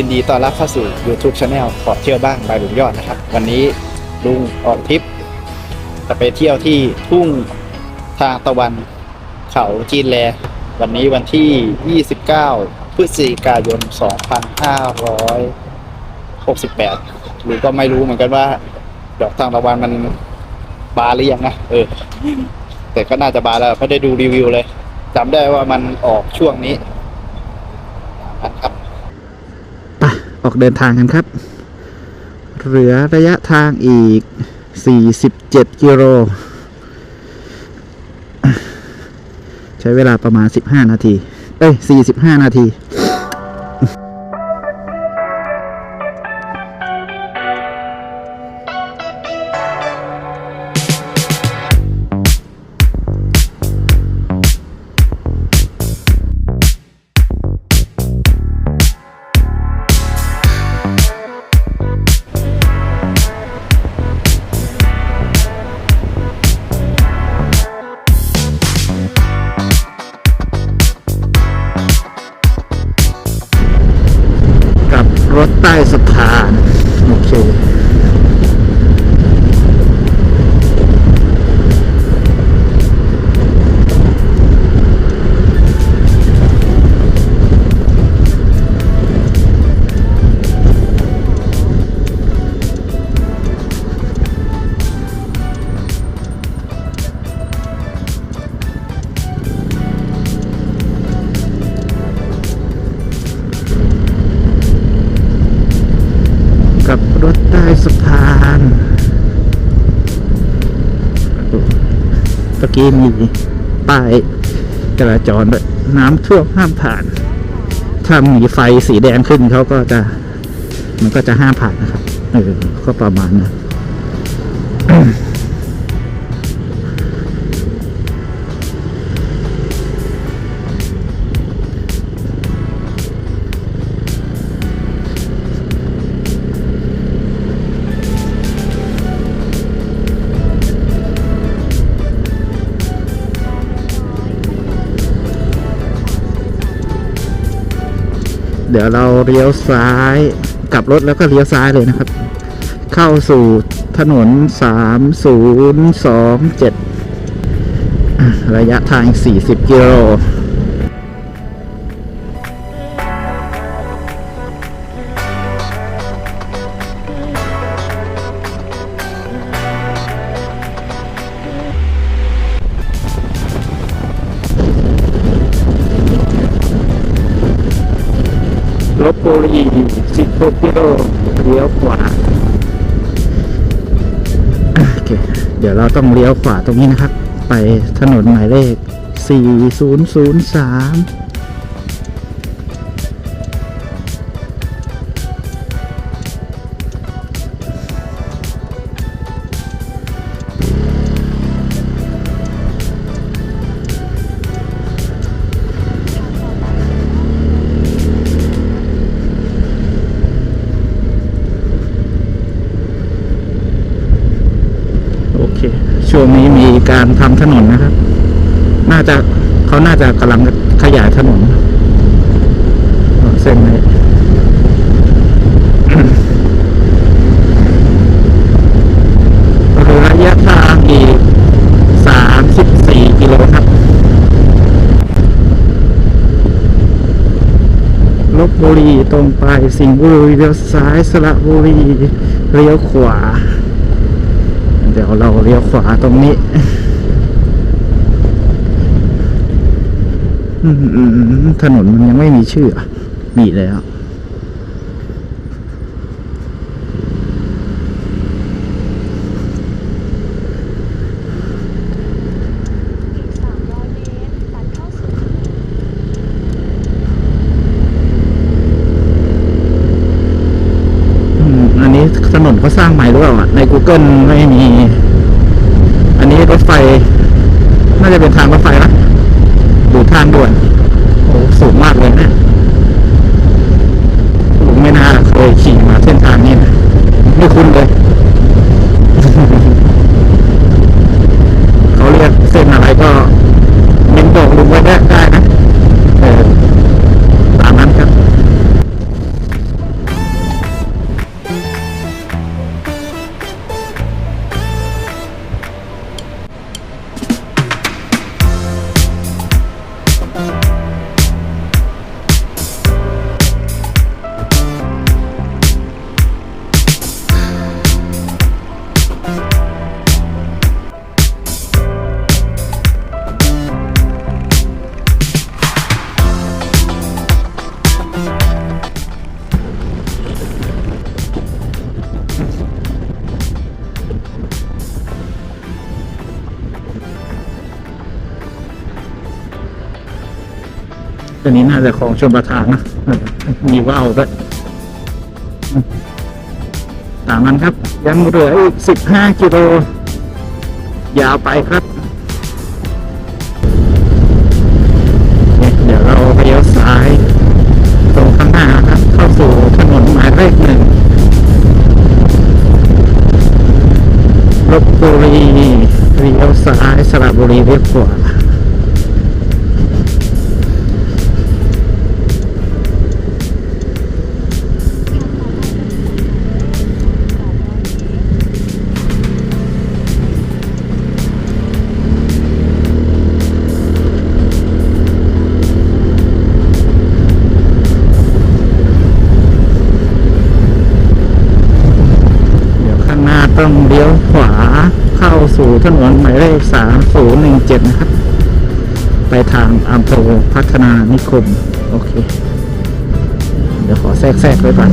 ยินดีต้อนรับเข้าสู่ YouTube Channel ขอเที่ยวบ้างบายลุงยอดนะครับ วันนี้ลุงออกทริป จะไปเที่ยวที่ทุ่งทางตะวันเขาจีนแล วันนี้วันที่ 29 พฤศจิกายน 2568ลุงก็ไม่รู้เหมือนกันว่า ดอกทางตะวันมันบานหรือยังนะเออ แต่ก็น่าจะบานแล้วเพราะได้ดูรีวิวเลยจำได้ว่ามันออกช่วงนี้นะครับ ไป ออกเดินทางกันครับ เหลือระยะทางอีก 47 กิโล ใช้เวลาประมาณ 15 นาที เอ้ย 45 นาที สะพานตะกี้มีป้ายจราจรด้วยน้ำท่วมห้ามผ่าน ถ้ามีไฟสีแดงขึ้นเขาก็จะ มันก็จะห้ามผ่านนะครับเออก็ประมาณนั้น เดี๋ยวเราเลี้ยวซ้ายกลับรถแล้วก็เลี้ยวซ้ายเลยนะครับ เข้าสู่ถนน 3027 ระยะทาง 40 กิโล 16กิโลเลี้ยวขวาโอเคเดี๋ยวเราต้องเลี้ยวขวาตรงนี้นะครับ ไปถนนหมายเลข 4003 ช่วงนี้มีการทำถนนนะครับ น่าจะเขาน่าจะกำลังขยายถนนเส้นนี้ระยะทางอีก34กิโลครับลบบุรีตรงไปสิงห์บุรีเลี้ยวซ้ายสระบุรีเลี้ยวขวา เดี๋ยวเราเลี้ยวขวาตรงนี้ถนนมันยังไม่มีชื่ออะมีแล้วอีก300เมตรตัดเข้าสู่อืมอันนี้ถนนเขาสร้างใหม่หรือเปล่าอะใน Google ไม่มี อันนี้รถไฟ เป็นทางรถไฟ ตัวนี้น่าจะของชนประทานนะมีว่าวด้วยตามนั้นครับ ยังเหลืออีกสิบห้ากิโล ยาวไปครับ ลบบุรีเลี้ยวซ้ายสระบุรีเลี้ยวขวา ถนนหมายเลข3017นย์หนึ่งเจ็ดนะครับ ไปทางอำเภอพัฒนานิคม โอเค เดี๋ยวขอแทรกแทรกไว้ก่อน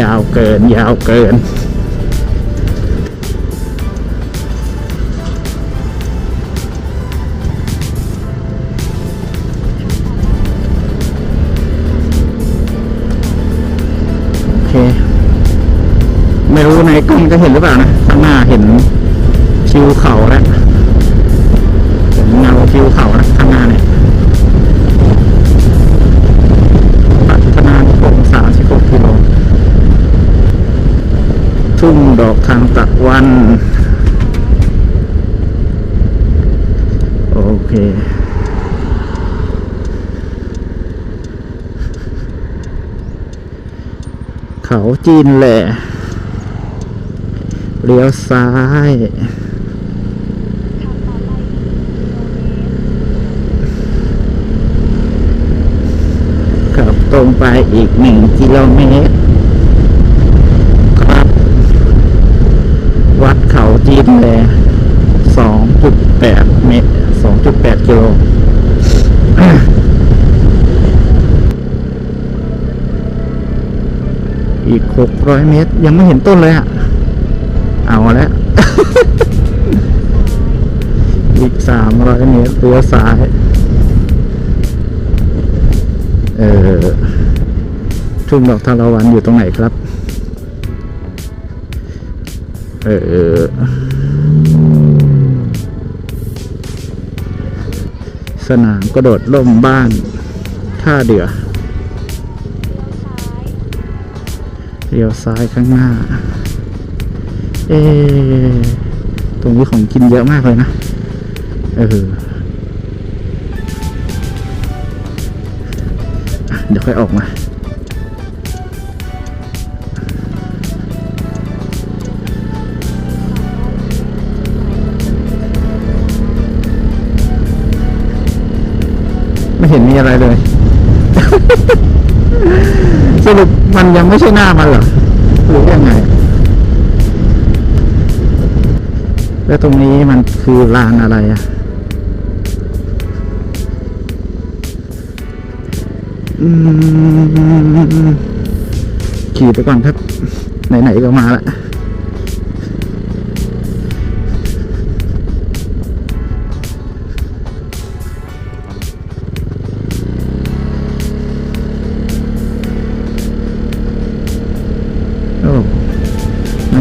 ยาวเกิน ยาวเกิน ไม่รู้ในกล้องจะเห็นหรือเปล่านะข้างหน้าเห็นชิวเขาแล้วเห็นเงาชิวเขานะข้างหน้าเนี่ยพัฒนานิคมสามสิบหกกิโลทุ่งดอกทานตะวัน โอเคเขาจีนแหละ เลี้ยวซ้ายขับตรงไปอีกหนึ่งกิโลเมตรครับ วัดเขาจีนแลสองจุดแปดเมตรสองจุดแปดกิโลอีกหกร้อยเมตร ยังไม่เห็นต้นเลยอะ แล้วอีกสามร้อยเมตรเลี้ยวซ้าย เออทุ่งดอกทานตะวันอยู่ตรงไหนครับ เออสนามกระโดดล่มบ้านท่าเดือเลี้ยวซ้ายข้างหน้า เอตรงนี้ของกินเยอะมากเลยนะ เออเดี๋ยวค่อยออกมาไม่เห็นมีอะไรเลย สรุปมันยังไม่ใช่หน้ามันเหรอหรือยังไง แล้วตรงนี้มันคือลานอะไรอะขี่ไปก่อนครับ ไหนๆก็มาละ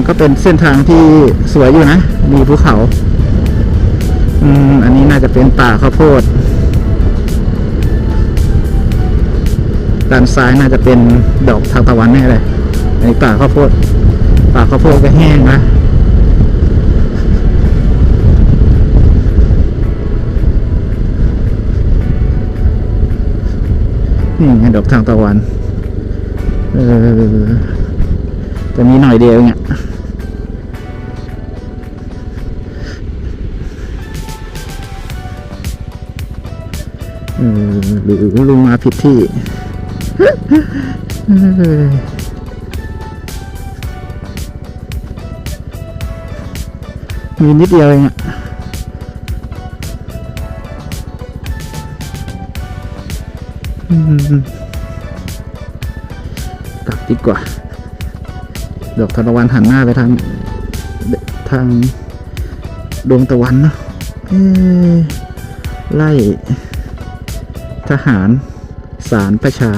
ก็เป็นเส้นทางที่สวยอยู่นะ มีภูเขา อืม อันนี้น่าจะเป็นป่าข้าวโพด ด้านซ้ายน่าจะเป็นดอกทานตะวันแน่เลยอันนี้ป่าข้าวโพด ป่าข้าวโพดก็แห้งนะนี่ไงดอกทางตะวัน เออจะมีหน่อยเดียวเนี่ย หรือลุงมาผิดที่มีนิดเดียวเองอะกลับดีกว่า ดอกทานตะวันหันหน้าไปทาง ทางดวงตะวันเนาะไล่ ทหารสารประชา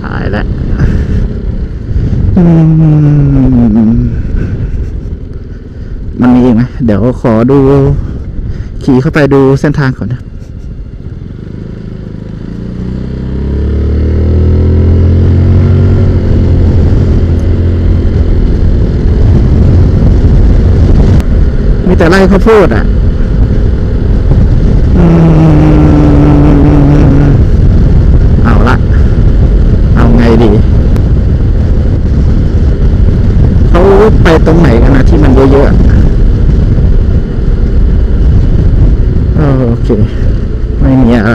ถ่ายแล้วมมันมีอีกไหมเดี๋ยวขอดู ขี่เข้าไปดูเส้นทางก่อนนะ มีแต่ไร่ข้าวโพดอะอืมเอาละ เอาไงดี เขาไปตรงไหนกันนะที่มันเยอะๆ โอเค ไม่มีอะไร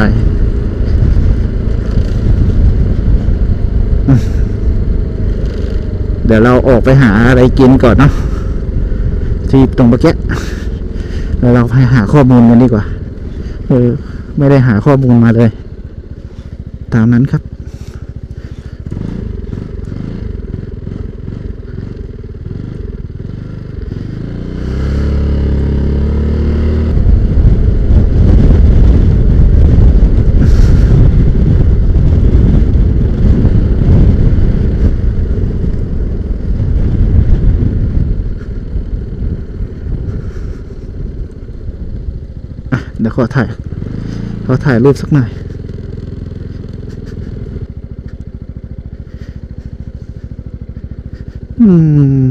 เดี๋ยวเราออกไปหาอะไรกินก่อนเนาะ ที่ตรงเมื่อกี้แล้วเราไปหาข้อมูลกันดีกว่า เออ ไม่ได้หาข้อมูลมาเลย ตามนั้นครับ อะเขอถ่าย ขอถ่ายรูปสักหน่อยอืม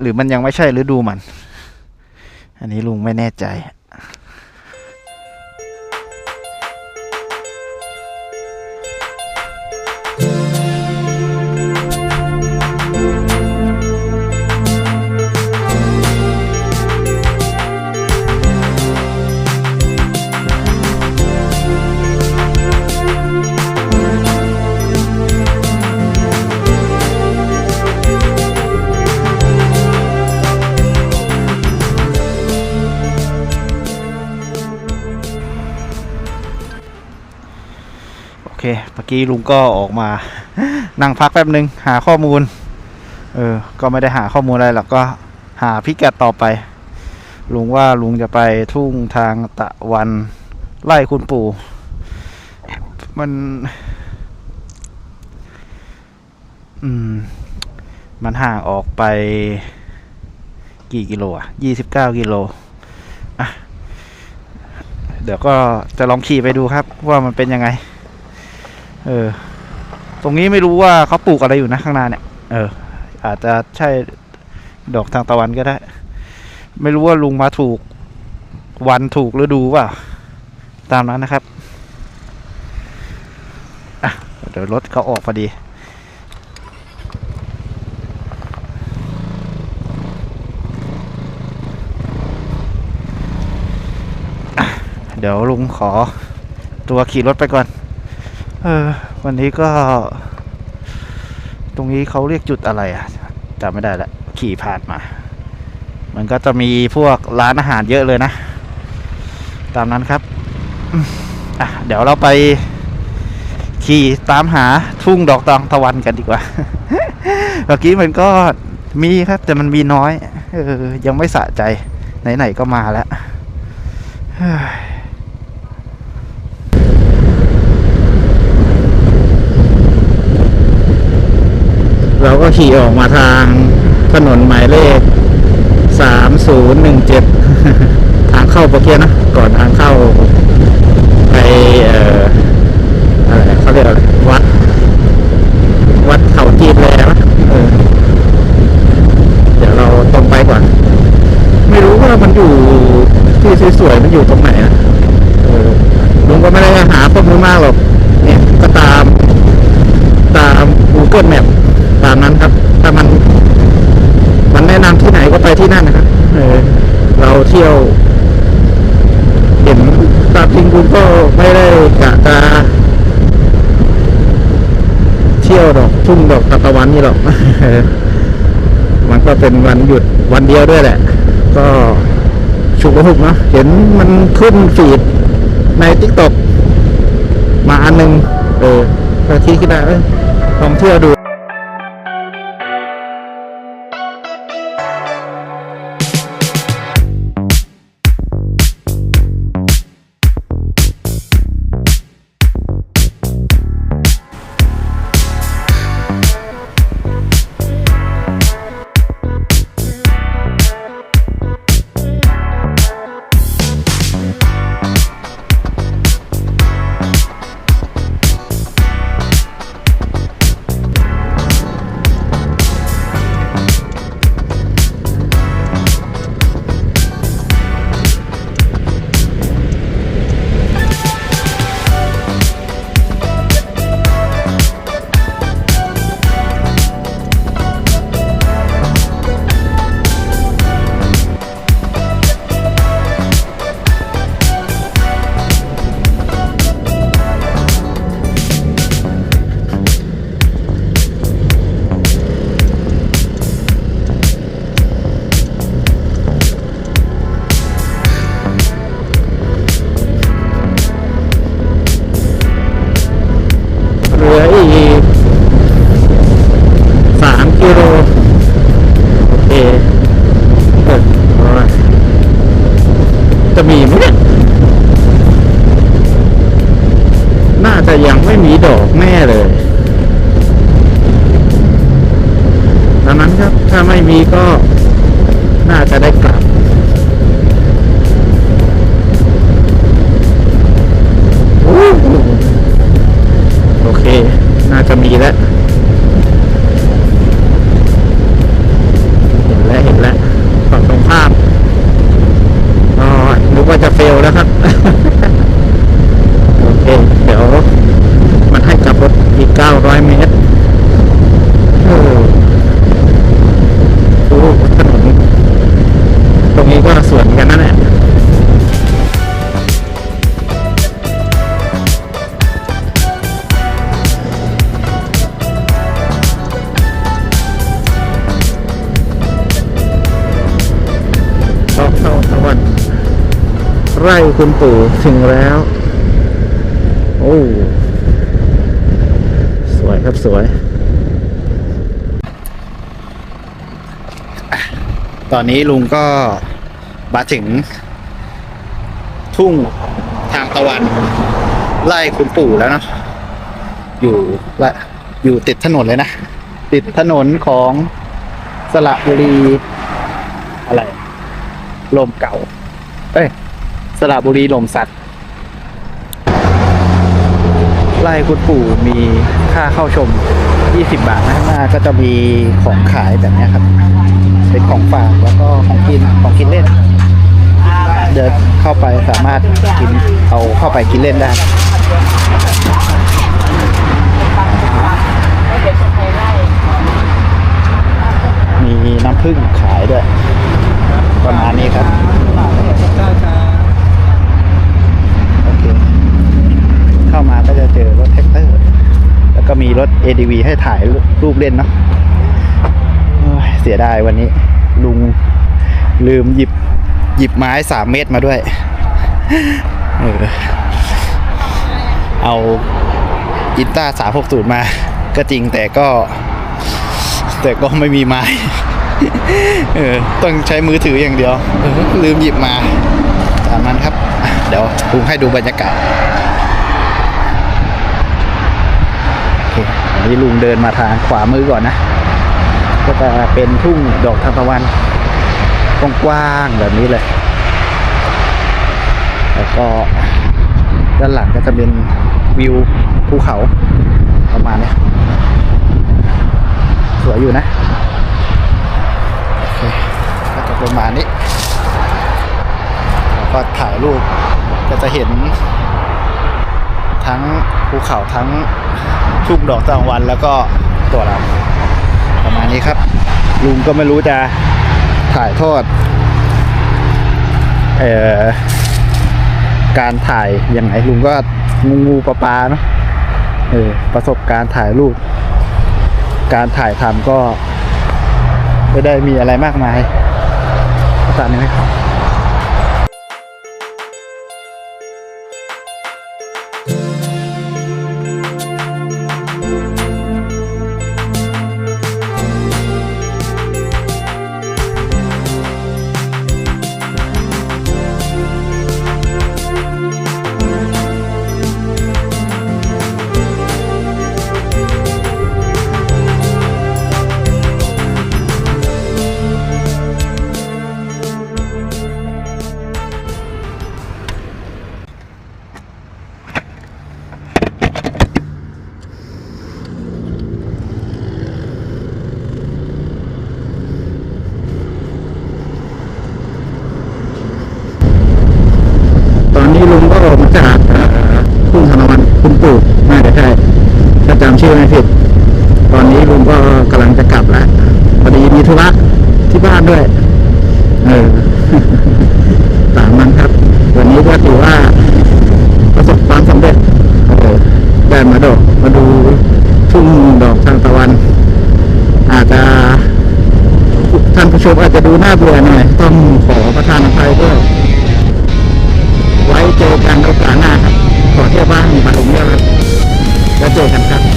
หรือมันยังไม่ใช่ฤดูมัน อันนี้ลุงไม่แน่ใจ มื่อกี้ลุงก็ออกมา นั่งพักแป๊บหนึ่งหาข้อมูล เออ ก็ไม่ได้หาข้อมูลอะไรหรอกก็หาพิกัดต่อไป ลุงว่าลุงจะไปทุ่งทางตะวันไล่คุณปู่ มัน อืม มันห่างออกไป กี่กิโลอะยี่สิบเก้ากิโลอะเดี๋ยวก็จะลองขี่ไปดูครับว่ามันเป็นยังไง เออ ตรงนี้ไม่รู้ว่าเขาปลูกอะไรอยู่นะข้างหน้าเนี่ย เออ อาจจะใช่ดอกทางตะวันก็ได้ ไม่รู้ว่าลุงมาถูกวันถูกฤดูเปล่า ตามนั้นนะครับอะเดี๋ยวรถเขาออกพอดีเดี๋ยวลุงขอตัวขี่รถไปก่อน เออวันนี้ก็ ตรงนี้เขาเรียกจุดอะไรอะจำไม่ได้ละขี่ผ่านมา มันก็จะมีพวกร้านอาหารเยอะเลยนะ ตามนั้นครับอะเดี๋ยวเราไปขี่ตามหาทุ่งดอกตองตะวันกันดีกว่า เมื่อกี้มันก็มีครับ แต่มันมีน้อย เออ ยังไม่สะใจ ไหน ๆ ก็มาแล้ว เราก็ขี่ออกมาทางถนนหมายเลขสามศูนย์หนึ่งเจ็ดทางเข้าปะเกียนะ ก่อนทางเข้า ไปเอ่ออะไรเขาเรียกอะไรวัด วัดเขาจีนแล้วะเออ เดี๋ยวเราตรงไปก่อน ไม่รู้ว่ามันอยู่ที่สวยๆมันอยู่ตรงไหนอะเออลุงก็ไม่ได้หาข้อมูลมากหรอก เนี่ยก็ตาม ตาม Google Map ตามนั้นครับ ถ้ามัน มันแนะนำที่ไหนก็ไปที่นั่นนะครับ เออ เราเที่ยวเห็นตามจริงคุณก็ไม่ได้กะจะเที่ยวดอกทุ่งดอกตะตะวันนี่หรอก มันก็เป็นวันหยุดวันเดียวด้วยแหละ ก็ฉุกระหุกเนาะเห็นมันขึ้นฟีดในทิกตอกมาอันหนึ่งเออก็คิดขึ้นได้เอ้ยลองเที่ยวดู ถ้าไม่มีก็น่าจะได้กลับโอ้โหโอเค น่าจะมีแล้ว เห็นแล้วเห็นแล้วฝั่งตรงข้ามอ๋อนึกว่าจะเฟลแล้วครับ โอเค เดี๋ยว มันให้กลับรถอีก 900 เมตร ไร่คุณปู่ถึงแล้ว โอ้สวยครับสวย ตอนนี้ลุงก็มาถึง ทุ่งทางตะวัน ไล่คุณปู่แล้วเนาะอยู่ละอยู่ติดถนนเลยนะ ติดถนนของสระบุรี อะไร ลมเก่า ระบุรีลมสัตว์ไล่คุณปู่มีค่าเข้าชม 20 บาทนะข้างหน้าก็จะมีของขายแบบนี้ครับ เป็นของฝากแล้วก็ของกินของกินเล่น เดินเข้าไปสามารถกินเอาเข้าไปกินเล่นได้มีน้ำผึ้งขายด้วย ประมาณนี้ครับ โอเค เข้ามาก็จะเจอรถแท็กเตอร์ แล้วก็มีรถ ADV ให้ถ่ายรูปเล่นเนาะเสียดายวันนี้ ลุงลืมหยิบหยิบไม้สามเมตรมาด้วย เออเอาอินต้าสามหกสูตรมา ก็จริงแต่ก็ แต่ก็ไม่มีไม้เออต้องใช้มือถืออย่างเดียว ลืมหยิบมาตามนั้นครับ เดี๋ยวลุงให้ดูบรรยากาศ โอเคอันนี้ลุงเดินมาทางขวามือก่อนนะ ก็จะเป็นทุ่งดอกทานตะวันกว้างๆแบบนี้เลย แล้วก็ด้านหลังก็จะเป็นวิวภูเขาประมาณนี้สวยอยู่นะโอเคก็จะประมาณนี้แล้วก็ถ่ายรูปก็จะเห็นทั้งภูเขาทั้ง ทุ่งดอกตะวันแล้วก็ตัวเราประมาณนี้ครับ ลุงก็ไม่รู้จะถ่ายทอดเอ่อการถ่ายยังไงลุงก็งูงูปลาปลาเนาะเออประสบการณ์ถ่ายรูป การถ่ายทำก็ ไม่ได้มีอะไรมากมายตามนี้ไหมครับ ลุงก็ออกมาจากเอ่อทุ่งทานวันคุณปู่น่าจะใช่ถ้าจำชื่อไม่ผิด ตอนนี้ลุงก็กำลังจะกลับแล้วพอดีมีธุระที่บ้านด้วย เออตามันครับ วันนี้ก็ถือว่าประสบความสำเร็จโอ้ได้มาดอกมาดูทุ่งดอกทานตะวัน อาจจะท่านผู้ชมอาจจะดูน่าเบื่อหน่อยต้องขอประทานอภัยด้วย เจอกันโอกาสหน้าครับขอเที่ยวบ้านบาหลงเยอะครับแล้วเจอกันครับ